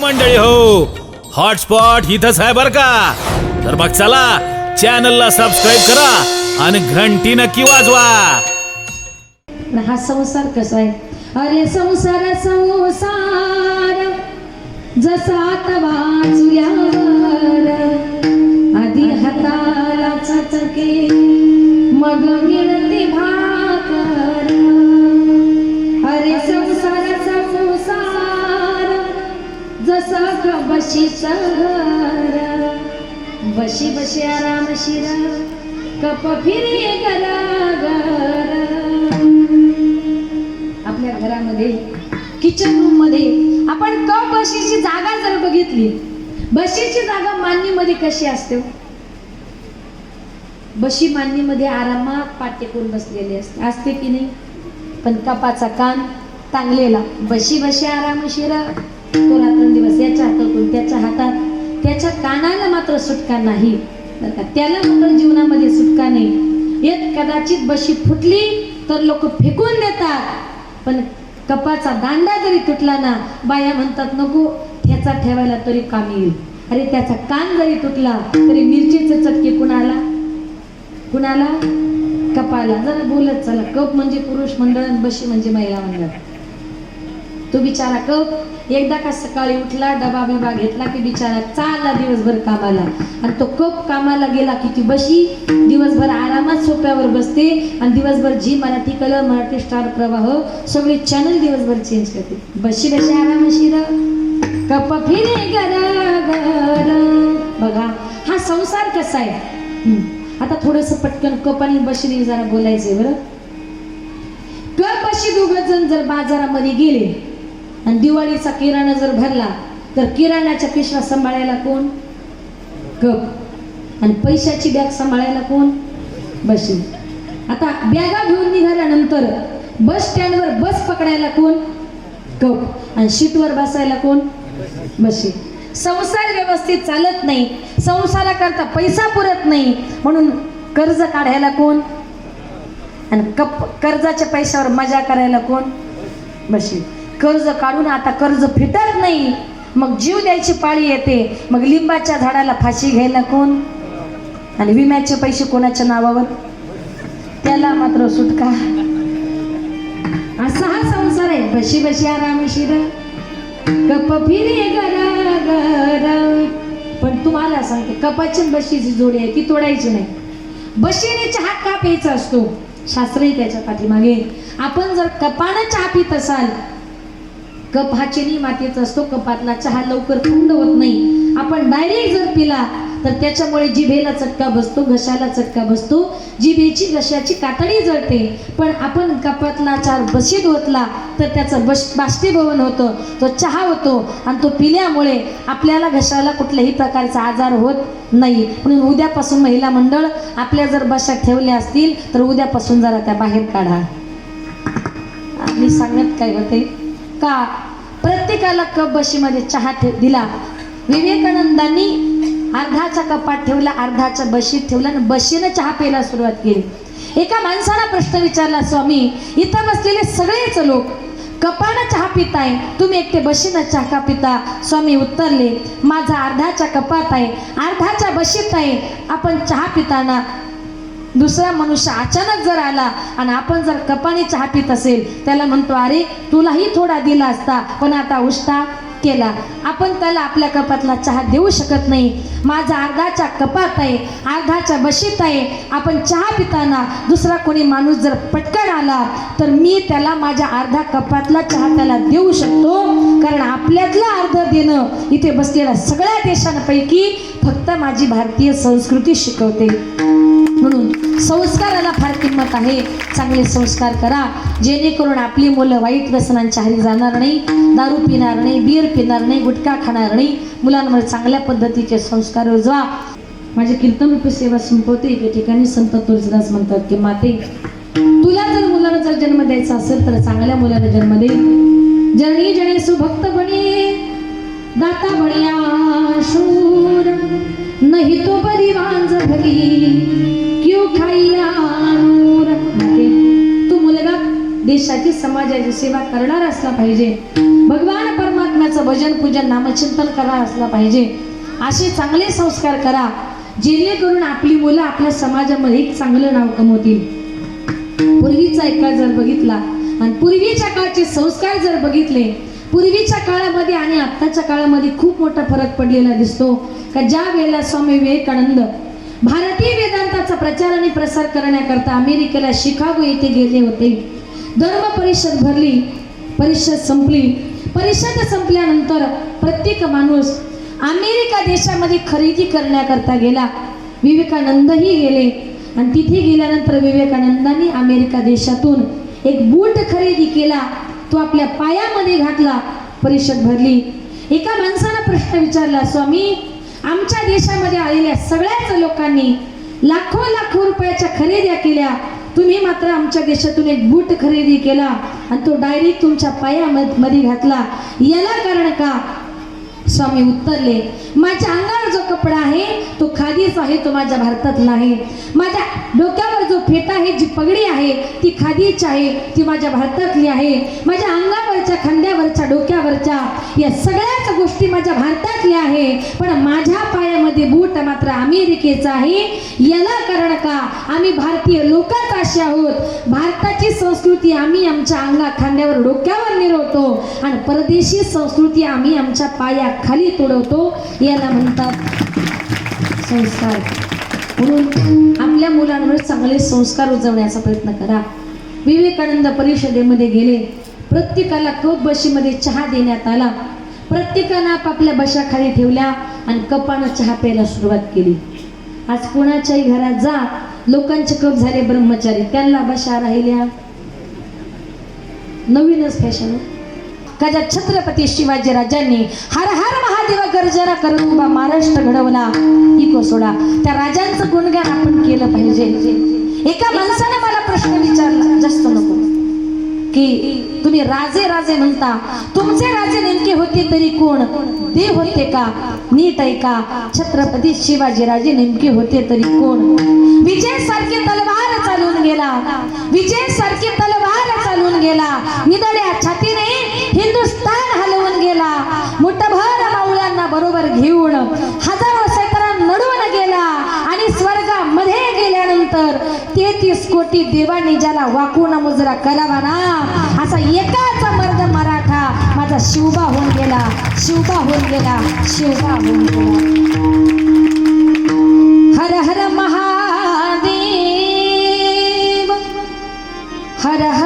मंडळी हो. हॉटस्पॉट इथंच आहे बर का? तर मग चला चॅनलला सबस्क्राईब करा आणि घंटी नक्की वाजवा. हा संसार कसा आहे? अरे संसार संसार. जसा तवा आधी हाताला चटके मग बशी बशी आराम शिरा कप फिरे आपल्या घरामध्ये किचन रूममध्ये आपण कप बशीची जागा जर बघितली बशीची जागा मान्यमध्ये कशी असते? बशी मान्यमध्ये आरामात पाठ करून बसलेली असते असते की नाही? पण कपाचा कान टांगलेला बशी बशी आराम शिरा. तो रात्रंदिवस याच्या हातातून त्याच्या हातात. त्याच्या कानाला मात्र सुटका नाही. का? त्याला मात्र जीवनामध्ये सुटका नाही. एक कदाचित बशी फुटली तर लोक फेकून देतात. पण कपाचा दांडा जरी तुटला ना बाया म्हणतात नको ह्याचा ठेवायला तरी कामी येईल. अरे त्याचा कान जरी तुटला तरी मिरचीचे चटके कुणाला? कुणाला? कपाला जरा बोलत चला. कप म्हणजे पुरुष मंडळ बशी म्हणजे महिला मंडळ तो बिचारा कप एकदा का सकाळी उठला डबा बिबा घेतला की बिचारा चालला दिवसभर कामाला. आणि तो कप कामाला गेला की ती बशी दिवसभर आरामात सोप्यावर बसते आणि दिवसभर Zee Marathi colour Marathi star Pravah सगळे चॅनल दिवसभर चेंज करते. बशी बशी आरामशी कप फिरे गर बघा हा संसार कसा आहे? आता थोडस पटकन कप आणि बशीने जरा बोलायचंय बरं. कप बशी दोघ जण जर बाजारामध्ये गेले आणि दिवाळीचा किराणा जर भरला तर किराणाच्या पिशव्या सांभाळायला कोण? कप आणि पैशाची बॅग सांभाळायला कोण? बशी आता बॅगा घेऊन निघाल्यानंतर बस स्टँडवर बस पकडायला कोण? कप आणि शीटवर बसायला कोण? बशी संसार व्यवस्थित चालत नाही. संसाराकरता पैसा पुरत नाही. म्हणून कर्ज काढायला कोण? आणि कप कर्जाच्या पैशावर मजा करायला कोण? बशी कर्ज काढून आता कर्ज फिटत नाही. मग जीव द्यायची पाळी येते. मग लिंबाच्या झाडाला फाशी घ्यायला कोण? आणि विम्याचे पैसे कोणाच्या नावावर? त्याला मात्र सुटका. असा हा संसार आहे. बशी बशी आराम शिर कप फिरे पण तुम्हाला सांगते कपाची बशीची जोडी आहे ती तोडायची नाही. बशीने चहा का प्यायचा असतो? शास्त्रही त्याच्या पाठीमागे आपण जर कपानं चहा पित असाल कप हा चिनी मातीचा असतो कपातला चहा लवकर थंड होत नाही. आपण डायरेक्ट जर पिला तर त्याच्यामुळे जिभेला चटका बसतो घशाला चटका बसतो. जिभेची घशाची कातडी जळते. पण आपण कपातला चार बशीत ओतला तर त्याचं बश बाष्पीभवन होतं. तो चहा होतो आणि तो पिल्यामुळे आपल्याला घशाला कुठल्याही प्रकारचा आजार होत नाही. म्हणून उद्यापासून महिला मंडळ आपल्या जर बशा ठेवल्या असतील तर उद्यापासून जरा त्या बाहेर काढा. मी सांगत काय होते? का? प्रत्येकाला कप बशीमध्ये चहा ठेव दिला. विवेकानंदांनी अर्धाच्या कपात ठेवला अर्धाच्या बशीत ठेवला आणि बशीनं चहा प्यायला सुरुवात केली. एका माणसाला प्रश्न विचारला स्वामी इथं बसलेले सगळेच लोक कपानं चहा पिताय तुम्ही एकटे बशीनं चहा का पिता? स्वामी उत्तरले माझा अर्धाच्या कपात आहे अर्धाच्या बशीत आहे. आपण चहा पिताना दुसरा मनुष्य अचानक जर आला आणि आपण जर कपाने चहा पित असेल त्याला म्हणतो अरे तुलाही थोडा दिला असता पण आता उष्टा केला. आपण त्याला आपल्या कपातला चहा देऊ शकत नाही. माझा अर्धाच्या कपात आहे अर्धाच्या बशीत आहे. आपण चहा पिताना दुसरा कोणी माणूस जर पटकन आला तर मी त्याला माझ्या अर्धा कपातला चहा त्याला देऊ शकतो. कारण आपल्यातलं अर्ध देणं इथे बसलेल्या सगळ्या देशांपैकी फक्त माझी भारतीय संस्कृती शिकवते. म्हणून संस्काराला फार किंमत आहे. चांगले संस्कार करा. जेणेकरून आपली मुलं वाईट व्यसनांच्या हारी जाणार नाही दारू पिणार नाही बियर पिणार नाही गुटखा खाणार नाही. मुलांवर चांगल्या पद्धतीचे संस्कार रुजवा. माझे कीर्तन रूप सेवा संपवते. एके ठिकाणी संत तुळशीदास म्हणतात की माते तुला जर मुलाला जर जन्म द्यायचा असेल तर चांगल्या मुलाला जन्म दे. जणी जणी सुभक्त बने दाता बनिया शूर. नाही तो बरी वांज भली तो मुलगा देशाची समाजाची सेवा करणार असला पाहिजे. भगवान परमात्म्याचं भजन पूजन नामचिंतन करणार असला पाहिजे. असे चांगले संस्कार करा जेणेकरून आपली मुलं आपल्या समाजामध्ये एक चांगलं नाव कमवतील. पूर्वीचा एक काळ जर बघितला आणि पूर्वीच्या काळचे संस्कार जर बघितले पूर्वीच्या काळामध्ये आणि आत्ताच्या काळामध्ये खूप मोठा फरक पडलेला दिसतो. का ज्या वेळेला स्वामी विवेकानंद भारतीय वेदांताचा प्रचार आणि प्रसार करण्याकरता अमेरिकेला शिकागो येथे गेले होते. धर्म परिषद भरली परिषद संपली. परिषद संपल्यानंतर प्रत्येक माणूस अमेरिका देशामध्ये खरेदी करण्याकरता गेला. विवेकानंदही गेले. आणि तिथे गेल्यानंतर विवेकानंदांनी अमेरिका देशातून एक बूट खरेदी केला. तो आपल्या पायामध्ये घातला. परिषद भरली. एका माणसानं प्रश्न विचारला स्वामी आमच्या देशामध्ये आलेल्या सगळ्याच लोकांनी लाखो लाखो रुपयाच्या खरेद्या केल्या. तुम्ही मात्र आमच्या देशातून एक बूट खरेदी केला आणि तो डायरेक्ट तुमच्या पायामध्ये घातला. याला कारण का? स्वामी उत्तरले माझ्या अंगावर जो कपडा आहे तो खादीच आहे तो माझ्या भारतातला आहे माझ्या डोक्यावर फेटा आहे जी पगडी आहे ती खादीची आहे ती माझ्या भारतातली आहे. माझ्या अंगावरच्या खांद्यावरच्या डोक्यावरच्या या सगळ्याच गोष्टी माझ्या भारतातल्या आहे. पण माझ्या पायामध्ये बूट मात्र अमेरिकेचा आहे. याला कारण का? आम्ही भारतीय लोकच असे आहोत. भारताची संस्कृती आम्ही आमच्या अंगा खांद्यावर डोक्यावर निरवतो. आणि परदेशी संस्कृती आम्ही आमच्या पायाखाली तुडवतो. याला म्हणतात संस्कार. म्हणून आपल्या मुलांवर चांगले संस्कार उजवण्याचा प्रयत्न करा. विवेकानंद परिषदेमध्ये गेले. प्रत्येकाला कप बशीमध्ये चहा देण्यात आला. प्रत्येकानं आपापल्या बशा खाली ठेवल्या आणि कपानं चहा प्यायला सुरुवात केली. आज कोणाच्याही घरात जा. लोकांचे कप झाले ब्रह्मचारी. त्यांना बशा राहिल्या. नवीनच फॅशन गजा छत्रपती शिवाजी राजांनी हर हर महादेव गर्जना करून उभा महाराष्ट्र घडवला. इको सोडा. त्या राजांचं गुणगान आपण केलं पाहिजे. एका माणसाने मला प्रश्न विचारला जास्त नको. की तुम्ही राजे राजे म्हणता. तुमचे राजे नेमके होते तरी कोण? ते होते का? नीट ऐका छत्रपती शिवाजी राजे नेमके होते तरी कोण? विजय सारखे तलवार चालून गेला. विजय सारखे तलवार चालून गेला. निदळ्या छाती तेहतीस कोटी देवानी ज्याला वाकून मुजरा करावा ना? असा एकाच मर्द मराठा माझा शिवबा होऊन गेला. शिवबा होऊन गेला. शिवबा होऊन गेला. हर हर महादेव. हर हर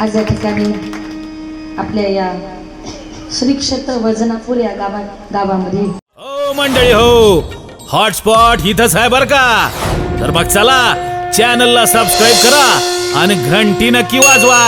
आज या ठिकाणी आपल्या या श्री क्षेत्र वजनापूर या गावा गावामध्ये हो मंडळी हो. हॉटस्पॉट इथंच आहे बर का? तर मग चला चॅनलला सबस्क्राईब करा आणि घंटी नक्की वाजवा.